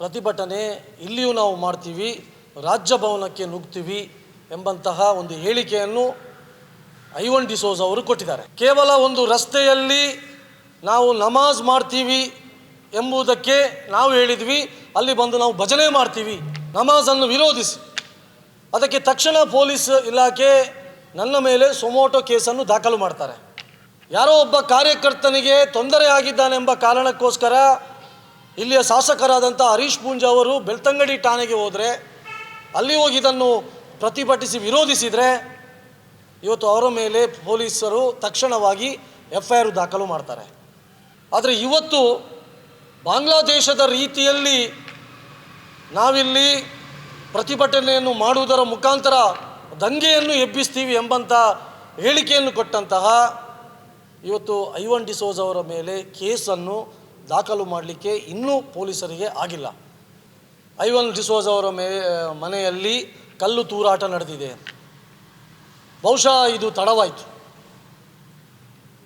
ಪ್ರತಿಭಟನೆ ಇಲ್ಲಿಯೂ ನಾವು ಮಾಡ್ತೀವಿ, ರಾಜ್ಯ ಭವನಕ್ಕೆ ನುಗ್ತೀವಿ ಎಂಬಂತಹ ಒಂದು ಹೇಳಿಕೆಯನ್ನು ಐವನ್ ಡಿಸೋಸ್ ಅವರು ಕೊಟ್ಟಿದ್ದಾರೆ. ಕೇವಲ ಒಂದು ರಸ್ತೆಯಲ್ಲಿ ನಾವು ನಮಾಜ್ ಮಾಡ್ತೀವಿ ಎಂಬುದಕ್ಕೆ ನಾವು ಹೇಳಿದ್ವಿ, ಅಲ್ಲಿ ಬಂದು ನಾವು ಭಜನೆ ಮಾಡ್ತೀವಿ, ನಮಾಜನ್ನು ವಿರೋಧಿಸಿ. ಅದಕ್ಕೆ ತಕ್ಷಣ ಪೊಲೀಸ್ ಇಲಾಖೆ ನನ್ನ ಮೇಲೆ ಸೊಮೋಟೋ ಕೇಸನ್ನು ದಾಖಲು ಮಾಡ್ತಾರೆ. ಯಾರೋ ಒಬ್ಬ ಕಾರ್ಯಕರ್ತನಿಗೆ ತೊಂದರೆ ಆಗಿದ್ದಾನೆಂಬ ಕಾರಣಕ್ಕೋಸ್ಕರ ಇಲ್ಲಿಯ ಶಾಸಕರಾದಂಥ ಹರೀಶ್ ಪೂಂಜಾ ಅವರು ಬೆಳ್ತಂಗಡಿ ಠಾಣೆಗೆ ಹೋದರೆ, ಅಲ್ಲಿ ಹೋಗಿ ಇದನ್ನು ಪ್ರತಿಭಟಿಸಿ ವಿರೋಧಿಸಿದರೆ, ಇವತ್ತು ಅವರ ಮೇಲೆ ಪೊಲೀಸರು ತಕ್ಷಣವಾಗಿ ಎಫ್ ಐ ಆರ್ ದಾಖಲು ಮಾಡ್ತಾರೆ. ಆದರೆ ಇವತ್ತು ಬಾಂಗ್ಲಾದೇಶದ ರೀತಿಯಲ್ಲಿ ನಾವಿಲ್ಲಿ ಪ್ರತಿಭಟನೆಯನ್ನು ಮಾಡುವುದರ ಮುಖಾಂತರ ದಂಗೆಯನ್ನು ಎಬ್ಬಿಸ್ತೀವಿ ಎಂಬಂಥ ಹೇಳಿಕೆಯನ್ನು ಕೊಟ್ಟಂತಹ ಇವತ್ತು ಐವನ್ ಡಿಸೋಜ್ ಅವರ ಮೇಲೆ ಕೇಸನ್ನು ದಾಖಲು ಮಾಡಲಿಕ್ಕೆ ಇನ್ನೂ ಪೊಲೀಸರಿಗೆ ಆಗಿಲ್ಲ. ಐವನ್ ಡಿಸೋಜ್ ಅವರ ಮೇ, ಮನೆಯಲ್ಲಿ ಕಲ್ಲು ತೂರಾಟ ನಡೆದಿದೆ. ಬಹುಶಃ ಇದು ತಡವಾಯಿತು.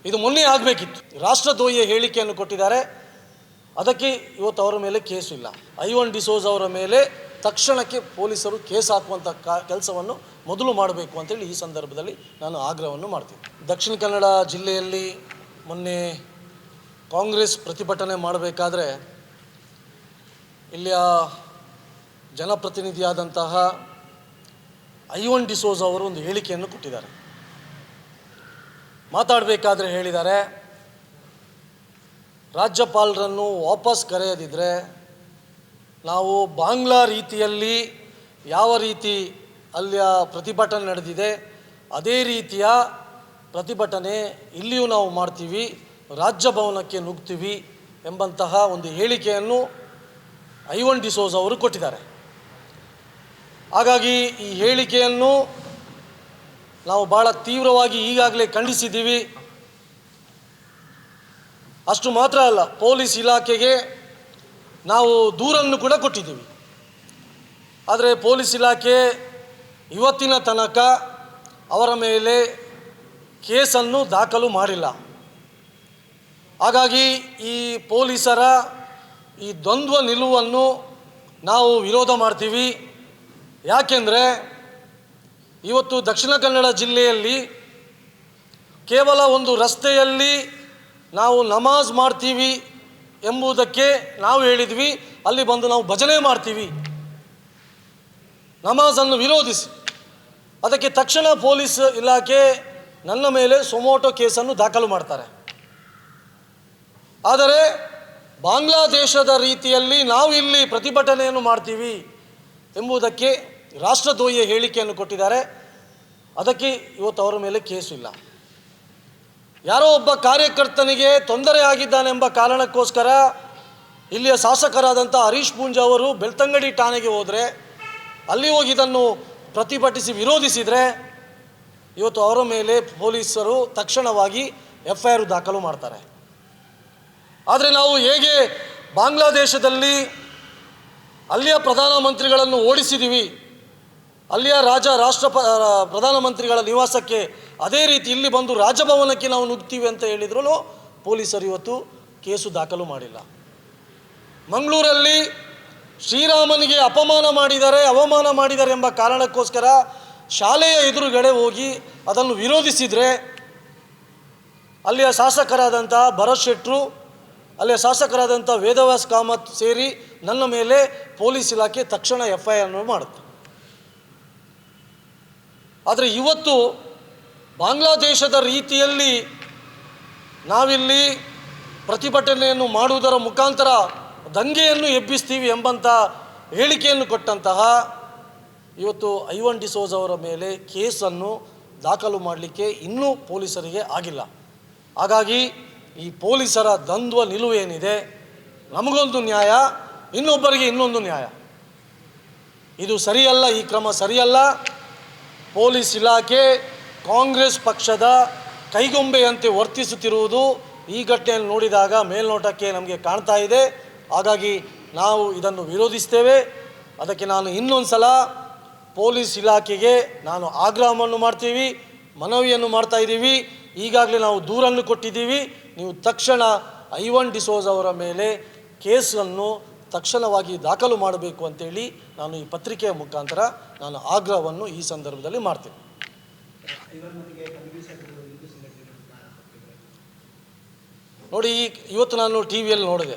ಇದು ಮೊನ್ನೆ ಆಗಬೇಕಿತ್ತು. ರಾಷ್ಟ್ರದ್ರೋಹಿಯ ಹೇಳಿಕೆಯನ್ನು ಕೊಟ್ಟಿದ್ದಾರೆ. ಅದಕ್ಕೆ ಇವತ್ತು ಅವರ ಮೇಲೆ ಕೇಸು ಇಲ್ಲ. ಐವನ್ ಡಿಸೋಜ್ ಅವರ ಮೇಲೆ ತಕ್ಷಣಕ್ಕೆ ಪೊಲೀಸರು ಕೇಸ್ ಹಾಕುವಂಥ ಕ, ಕೆಲಸವನ್ನು ಮೊದಲು ಮಾಡಬೇಕು ಅಂತೇಳಿ ಈ ಸಂದರ್ಭದಲ್ಲಿ ನಾನು ಆಗ್ರಹವನ್ನು ಮಾಡ್ತೀನಿ. ದಕ್ಷಿಣ ಕನ್ನಡ ಜಿಲ್ಲೆಯಲ್ಲಿ ಮೊನ್ನೆ ಕಾಂಗ್ರೆಸ್ ಪ್ರತಿಭಟನೆ ಮಾಡಬೇಕಾದ್ರೆ ಇಲ್ಲಿಯ ಜನಪ್ರತಿನಿಧಿಯಾದಂತಹ ಐವನ್ ಡಿಸೋಜ್ ಅವರು ಒಂದು ಹೇಳಿಕೆಯನ್ನು ಕೊಟ್ಟಿದ್ದಾರೆ. ಮಾತಾಡಬೇಕಾದ್ರೆ ಹೇಳಿದ್ದಾರೆ, ರಾಜ್ಯಪಾಲರನ್ನು ವಾಪಸ್ ಕರೆಯದಿದ್ದರೆ ನಾವು ಬಾಂಗ್ಲಾ ರೀತಿಯಲ್ಲಿ ಯಾವ ರೀತಿ ಅಲ್ಲಿಯ ಪ್ರತಿಭಟನೆ ನಡೆದಿದೆ, ಅದೇ ರೀತಿಯ ಪ್ರತಿಭಟನೆ ಇಲ್ಲಿಯೂ ನಾವು ಮಾಡ್ತೀವಿ. ರಾಜ್ಯ ಭವನಕ್ಕೆ ನುಗ್ತೀವಿ ಎಂಬಂತಹ ಒಂದು ಹೇಳಿಕೆಯನ್ನು ಐವನ್ ಡಿಸೋಸ್ ಅವರು ಕೊಟ್ಟಿದ್ದಾರೆ. ಹಾಗಾಗಿ ಈ ಹೇಳಿಕೆಯನ್ನು ನಾವು ಭಾಳ ತೀವ್ರವಾಗಿ ಈಗಾಗಲೇ ಖಂಡಿಸಿದ್ದೀವಿ. ಅಷ್ಟು ಮಾತ್ರ ಅಲ್ಲ, ಪೊಲೀಸ್ ಇಲಾಖೆಗೆ ನಾವು ದೂರನ್ನು ಕೂಡ ಕೊಟ್ಟಿದ್ದೀವಿ. ಆದರೆ ಪೊಲೀಸ್ ಇಲಾಖೆ ಇವತ್ತಿನ ತನಕ ಅವರ ಮೇಲೆ ಕೇಸನ್ನು ದಾಖಲು ಮಾಡಿಲ್ಲ. ಹಾಗಾಗಿ ಈ ಪೊಲೀಸರ ಈ ದ್ವಂದ್ವ ನಿಲುವನ್ನು ನಾವು ವಿರೋಧ ಮಾಡ್ತೀವಿ. ಯಾಕೆಂದರೆ ಇವತ್ತು ದಕ್ಷಿಣ ಕನ್ನಡ ಜಿಲ್ಲೆಯಲ್ಲಿ ಕೇವಲ ಒಂದು ರಸ್ತೆಯಲ್ಲಿ ನಾವು ನಮಾಜ್ ಮಾಡ್ತೀವಿ ಎಂಬುದಕ್ಕೆ ನಾವು ಹೇಳಿದ್ವಿ. ಅಲ್ಲಿ ಬಂದು ನಾವು ಭಜನೆ ಮಾಡ್ತೀವಿ. ನಮಾಜನ್ನು ವಿರೋಧಿಸಿ. ಅದಕ್ಕೆ ತಕ್ಷಣ ಪೊಲೀಸ್ ಇಲಾಖೆ ನನ್ನ ಮೇಲೆ ಸೊಮೋಟೋ ಕೇಸನ್ನು ದಾಖಲು ಮಾಡ್ತಾರೆ. ಆದರೆ ಬಾಂಗ್ಲಾದೇಶದ ರೀತಿಯಲ್ಲಿ ನಾವು ಇಲ್ಲಿ ಪ್ರತಿಭಟನೆಯನ್ನು ಮಾಡ್ತೀವಿ ಎಂಬುದಕ್ಕೆ ರಾಷ್ಟ್ರದ್ರೋಹಿಯ ಹೇಳಿಕೆಯನ್ನು ಕೊಟ್ಟಿದ್ದಾರೆ. ಅದಕ್ಕೆ ಇವತ್ತು ಅವರ ಮೇಲೆ ಕೇಸು ಇಲ್ಲ. ಯಾರೋ ಒಬ್ಬ ಕಾರ್ಯಕರ್ತನಿಗೆ ತೊಂದರೆ ಆಗಿದ್ದಾನೆಂಬ ಕಾರಣಕ್ಕೋಸ್ಕರ ಇಲ್ಲಿಯ ಶಾಸಕರಾದಂಥ ಹರೀಶ್ ಪೂಂಜ ಅವರು ಬೆಳ್ತಂಗಡಿ ಠಾಣೆಗೆ ಹೋದರೆ, ಅಲ್ಲಿ ಹೋಗಿ ಇದನ್ನು ಪ್ರತಿಭಟಿಸಿ ವಿರೋಧಿಸಿದರೆ ಇವತ್ತು ಅವರ ಮೇಲೆ ಪೊಲೀಸರು ತಕ್ಷಣವಾಗಿ ಎಫ್ ಐ ಆರ್ ದಾಖಲು ಮಾಡ್ತಾರೆ. ಆದರೆ ನಾವು ಹೇಗೆ ಬಾಂಗ್ಲಾದೇಶದಲ್ಲಿ ಅಲ್ಲಿಯ ಪ್ರಧಾನಮಂತ್ರಿಗಳನ್ನು ಓಡಿಸಿದ್ದೀವಿ ಅಲ್ಲಿಯ ರಾಜ ರಾಷ್ಟ್ರ ಪ್ರಧಾನಮಂತ್ರಿಗಳ ನಿವಾಸಕ್ಕೆ ಅದೇ ರೀತಿ ಇಲ್ಲಿ ಬಂದು ರಾಜಭವನಕ್ಕೆ ನಾವು ನುಗ್ತೀವಿ ಅಂತ ಹೇಳಿದ್ರೂ ಪೊಲೀಸರು ಇವತ್ತು ಕೇಸು ದಾಖಲು ಮಾಡಿಲ್ಲ. ಮಂಗಳೂರಲ್ಲಿ ಶ್ರೀರಾಮನಿಗೆ ಅಪಮಾನ ಮಾಡಿದ್ದಾರೆ ಅವಮಾನ ಮಾಡಿದ್ದಾರೆ ಎಂಬ ಕಾರಣಕ್ಕೋಸ್ಕರ ಶಾಲೆಯ ಎದುರುಗಡೆ ಹೋಗಿ ಅದನ್ನು ವಿರೋಧಿಸಿದರೆ ಅಲ್ಲಿಯ ಶಾಸಕರಾದಂಥ ಭರತ್ ಶೆಟ್ರು ಅಲ್ಲಿಯ ಶಾಸಕರಾದಂಥ ವೇದವ್ಯಾಸ್ ಕಾಮತ್ ಸೇರಿ ನನ್ನ ಮೇಲೆ ಪೊಲೀಸ್ ಇಲಾಖೆ ತಕ್ಷಣ ಎಫ್ ಐ ಆರ್ ಮಾಡುತ್ತೆ. ಆದರೆ ಇವತ್ತು ಬಾಂಗ್ಲಾದೇಶದ ರೀತಿಯಲ್ಲಿ ನಾವಿಲ್ಲಿ ಪ್ರತಿಭಟನೆಯನ್ನು ಮಾಡುವುದರ ಮುಖಾಂತರ ದಂಗೆಯನ್ನು ಎಬ್ಬಿಸ್ತೀವಿ ಎಂಬಂಥ ಹೇಳಿಕೆಯನ್ನು ಕೊಟ್ಟಂತಹ ಇವತ್ತು ಐವನ್ ಡಿಸೋಜ್ ಅವರ ಮೇಲೆ ಕೇಸನ್ನು ದಾಖಲು ಮಾಡಲಿಕ್ಕೆ ಇನ್ನೂ ಪೊಲೀಸರಿಗೆ ಆಗಿಲ್ಲ. ಹಾಗಾಗಿ ಈ ಪೊಲೀಸರ ದ್ವಂದ್ವ ನಿಲುವೇನಿದೆ ನಮಗೊಂದು ನ್ಯಾಯ, ಇನ್ನೊಬ್ಬರಿಗೆ ಇನ್ನೊಂದು ನ್ಯಾಯ. ಇದು ಸರಿಯಲ್ಲ, ಈ ಕ್ರಮ ಸರಿಯಲ್ಲ. ಪೊಲೀಸ್ ಇಲಾಖೆ ಕಾಂಗ್ರೆಸ್ ಪಕ್ಷದ ಕೈಗೊಂಬೆಯಂತೆ ವರ್ತಿಸುತ್ತಿರುವುದು ಈ ಘಟನೆಯಲ್ಲಿ ನೋಡಿದಾಗ ಮೇಲ್ನೋಟಕ್ಕೆ ನಮಗೆ ಕಾಣ್ತಾ ಇದೆ. ಹಾಗಾಗಿ ನಾವು ಇದನ್ನು ವಿರೋಧಿಸ್ತೇವೆ. ಅದಕ್ಕೆ ನಾನು ಇನ್ನೊಂದು ಸಲ ಪೊಲೀಸ್ ಇಲಾಖೆಗೆ ನಾನು ಆಗ್ರಹವನ್ನು ಮಾಡ್ತೀವಿ, ಮನವಿಯನ್ನು ಮಾಡ್ತಾ ಇದ್ದೀವಿ ಈಗಾಗಲೇ ನಾವು ದೂರನ್ನು ಕೊಟ್ಟಿದ್ದೀವಿ. ನೀವು ತಕ್ಷಣ ಐವನ್ ಡಿಸೋಸ್ ಅವರ ಮೇಲೆ ಕೇಸನ್ನು ತಕ್ಷಣವಾಗಿ ದಾಖಲು ಮಾಡಬೇಕು ಅಂತೇಳಿ ನಾನು ಈ ಪತ್ರಿಕೆಯ ಮುಖಾಂತರ ನಾನು ಆಗ್ರಹವನ್ನು ಈ ಸಂದರ್ಭದಲ್ಲಿ ಮಾಡ್ತೇನೆ. ನೋಡಿ ಇವತ್ತು ನಾನು ಟಿ ವಿಯಲ್ಲಿ ನೋಡಿದೆ.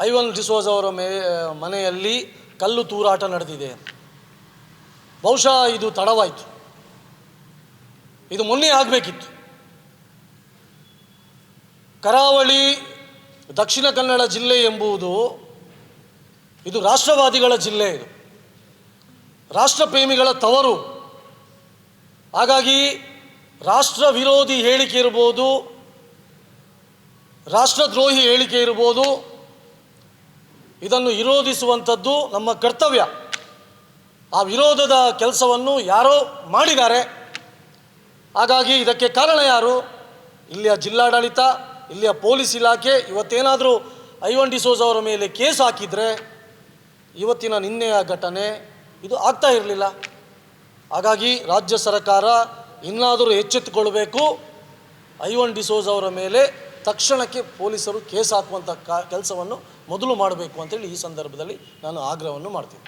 ಐವನ್ ಡಿಸೋಸ್ ಅವರ ಮೇ, ಮನೆಯಲ್ಲಿ ಕಲ್ಲು ತೂರಾಟ ನಡೆದಿದೆ. ಬಹುಶಃ ಇದು ತಡವಾಯಿತು. ಇದು ಮೊನ್ನೆ ಆಗಬೇಕಿತ್ತು. ಕರಾವಳಿ ದಕ್ಷಿಣ ಕನ್ನಡ ಜಿಲ್ಲೆ ಎಂಬುದು ಇದು ರಾಷ್ಟ್ರವಾದಿಗಳ ಜಿಲ್ಲೆ ಇದು. ರಾಷ್ಟ್ರಪ್ರೇಮಿಗಳ ತವರು. ಹಾಗಾಗಿ ರಾಷ್ಟ್ರ ವಿರೋಧಿ ಹೇಳಿಕೆ ಇರ್ಬೋದು ರಾಷ್ಟ್ರದ್ರೋಹಿ ಹೇಳಿಕೆ ಇರ್ಬೋದು, ಇದನ್ನು ವಿರೋಧಿಸುವಂಥದ್ದು ನಮ್ಮ ಕರ್ತವ್ಯ. ಆ ವಿರೋಧದ ಕೆಲಸವನ್ನು ಯಾರೋ ಮಾಡಿದ್ದಾರೆ. ಹಾಗಾಗಿ ಇದಕ್ಕೆ ಕಾರಣ ಯಾರು? ಇಲ್ಲಿಯ ಜಿಲ್ಲಾಡಳಿತ ಇಲ್ಲಿಯ ಪೊಲೀಸ್ ಇಲಾಖೆ ಇವತ್ತೇನಾದರೂ ಐವನ್ ಡಿಸೋಜ್ ಅವರ ಮೇಲೆ ಕೇಸ್ ಹಾಕಿದರೆ ಇವತ್ತಿನ ನಿನ್ನೆಯ ಘಟನೆ ಇದು ಆಗ್ತಾ ಇರಲಿಲ್ಲ. ಹಾಗಾಗಿ ರಾಜ್ಯ ಸರ್ಕಾರ ಇನ್ನಾದರೂ ಎಚ್ಚೆತ್ತುಕೊಳ್ಬೇಕು. ಐವನ್ ಡಿಸೋಜ್ ಅವರ ಮೇಲೆ ತಕ್ಷಣಕ್ಕೆ ಪೊಲೀಸರು ಕೇಸ್ ಹಾಕುವಂಥ ಕೆಲಸವನ್ನು ಮೊದಲು ಮಾಡಬೇಕು ಅಂತೇಳಿ ಈ ಸಂದರ್ಭದಲ್ಲಿ ನಾನು ಆಗ್ರಹವನ್ನು ಮಾಡ್ತೀನಿ.